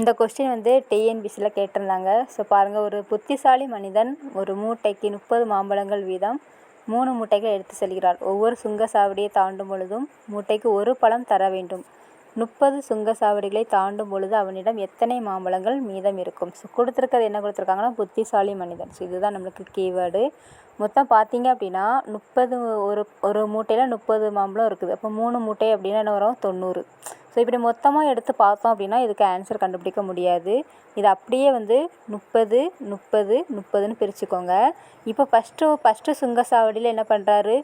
இந்த கொஸ்டின் வந்து டிஎன்பிசியில் கேட்டிருந்தாங்க. ஸோ பாருங்கள் ஒரு புத்திசாலி மனிதன் ஒரு மூட்டைக்கு முப்பது மாம்பழங்கள் வீதம் மூணு மூட்டைகள் எடுத்து செல்கிறார். ஒவ்வொரு சுங்கச்சாவடியை தாண்டும் பொழுதும் மூட்டைக்கு ஒரு பழம் தர வேண்டும். முப்பது சுங்கச்சாவடிகளை தாண்டும் பொழுது அவனிடம் எத்தனை மாம்பழங்கள் மீதம் இருக்கும்? ஸோ கொடுத்துருக்கிறது என்ன கொடுத்துருக்காங்கன்னா புத்திசாலி மனிதன். ஸோ இதுதான் நம்மளுக்கு கீவேர்டு மொத்தம் பார்த்தீங்க அப்படின்னா முப்பது ஒரு ஒரு மூட்டையில் முப்பது மாம்பழம் இருக்குது. அப்போ மூணு மூட்டை அப்படின்னா என்ன வரும்? தொண்ணூறு. ஸோ இப்படி மொத்தமாக எடுத்து பார்த்தோம் அப்படின்னா இதுக்கு ஆன்சர் கண்டுபிடிக்க முடியாது. இது அப்படியே வந்து முப்பது முப்பது முப்பதுன்னு பிரிச்சுக்கோங்க. இப்போ ஃபஸ்ட்டு ஃபஸ்ட்டு சுங்கசாவடியில் என்ன பண்ணுறாரு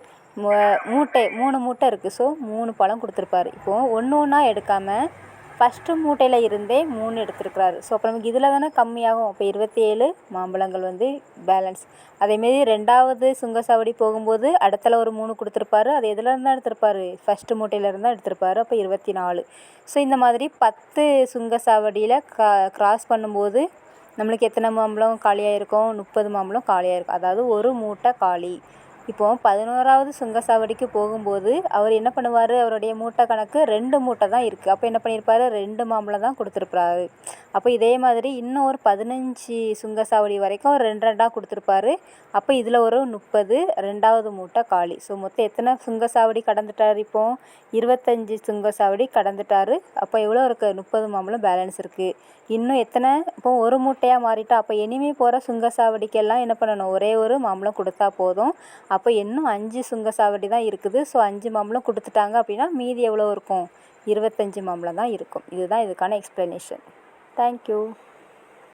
மூட்டை மூணு மூட்டை இருக்குது ஸோ மூணு பழம் கொடுத்துருப்பாரு. இப்போது ஒன்று ஒன்றா எடுக்காமல் ஃபஸ்ட்டு மூட்டையில் இருந்தே மூணு எடுத்துருக்கிறாரு. ஸோ அப்போ நமக்கு இதில் தானே கம்மியாகும். அப்போ இருபத்தி ஏழு மாம்பழங்கள் வந்து பேலன்ஸ் அதேமாரி ரெண்டாவது சுங்கசாவடி போகும்போது அடுத்தல ஒரு மூணு கொடுத்துருப்பாரு. அது எதில் இருந்தால் எடுத்திருப்பாரு? ஃபஸ்ட்டு மூட்டையில் இருந்தால் எடுத்திருப்பாரு. அப்போ இருபத்தி நாலு ஸோ இந்த மாதிரி பத்து சுங்கசாவடியில் கா கிராஸ் பண்ணும்போது நம்மளுக்கு எத்தனை மாம்பழம் காலியாக இருக்கும் முப்பது மாம்பழம் காலியாக இருக்கும் அதாவது ஒரு மூட்டை காலி. இப்போது பதினோராவது சுங்கசாவடிக்கு போகும்போது அவர் என்ன பண்ணுவார்? அவருடைய மூட்டை கணக்கு ரெண்டு மூட்டை தான் இருக்குது அப்போ என்ன பண்ணியிருப்பாரு ரெண்டு மாம்பழம் தான் கொடுத்துருப்பாரு. அப்போ இதே மாதிரி இன்னும் ஒரு பதினஞ்சு சுங்கசாவடி வரைக்கும் ரெண்டு ரெண்டாக கொடுத்துருப்பாரு. அப்போ இதில் ஒரு முப்பது ரெண்டாவது மூட்டை காலி. ஸோ மொத்தம் எத்தனை சுங்கசாவடி கடந்துட்டார் இப்போது இருபத்தஞ்சி சுங்கசாவடி கடந்துட்டார். அப்போ எவ்வளோ இருக்குது முப்பது மாம்பழம் பேலன்ஸ் இருக்குது இன்னும் எத்தனை? இப்போ ஒரு மூட்டையாக மாறிட்டா. அப்போ இனிமே போகிற சுங்கசாவடிக்கெல்லாம் என்ன பண்ணணும்? ஒரே ஒரு மாம்பழம் கொடுத்தா போதும். அப்போ இன்னும் அஞ்சு சுங்கசாவடி தான் இருக்குது. ஸோ அஞ்சு மாம்பழம் கொடுத்துட்டாங்க அப்படின்னா மீதி எவ்வளோ இருக்கும்? இருபத்தஞ்சி மாம்பழம் தான் இருக்கும். இதுதான் இதுக்கான எக்ஸ்ப்ளனேஷன் தேங்க்யூ